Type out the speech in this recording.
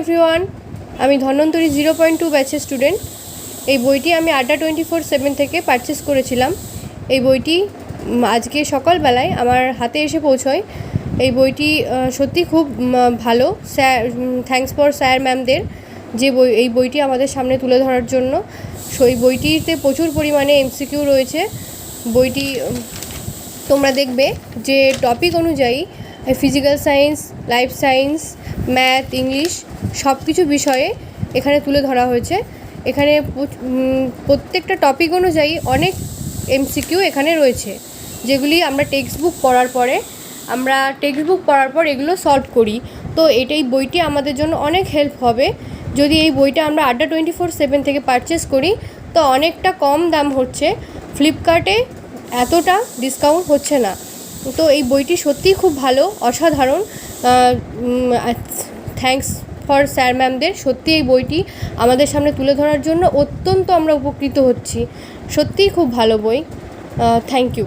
Everyone আমি Dhanvantari zero point two ব্যাচের student এই বইটি আমি আড্ডা টোয়েন্টি ফোর সেভেন থেকে পারচেস করেছিলাম। এই বইটি আজকে সকালবেলায় আমার হাতে এসে পৌঁছয়। এই বইটি সত্যি খুব ভালো। স্যার থ্যাংকস ফর স্যার ম্যামদের যে বই, এই বইটি আমাদের সামনে তুলে ধরার জন্য। সো, এই বইটিতে প্রচুর পরিমাণে এমসিকিউ রয়েছে। বইটি তোমরা দেখবে যে টপিক অনুযায়ী physical science life science math English সব কিছু বিষয়ে এখানে তুলে ধরা হয়েছে। এখানে প্রত্যেকটা টপিক অনুযায়ী অনেক এমসিকিউ এখানে রয়েছে। যেগুলি আমরা টেক্সট বুক পড়ার পরে, আমরা টেক্সট বুক পড়ার পর এগুলো সলভ করি। তো এটাই বইটি আমাদের জন্য অনেক হেল্প হবে। যদি এই বইটা আমরা আড্ডা টোয়েন্টি ফোর সেভেন থেকে পারচেস করি, তো অনেকটা কম দাম হচ্ছে। ফ্লিপকার্টে এতটা ডিসকাউন্ট হচ্ছে না। তো এই বইটি সত্যিই খুব ভালো, অসাধারণ। থ্যাংকস ফর স্যার ম্যামদের সত্যি এই বইটি আমাদের সামনে তুলে ধরার জন্য অত্যন্ত আমরা উপকৃত হচ্ছি। সত্যিই খুব ভালো বই। Thank you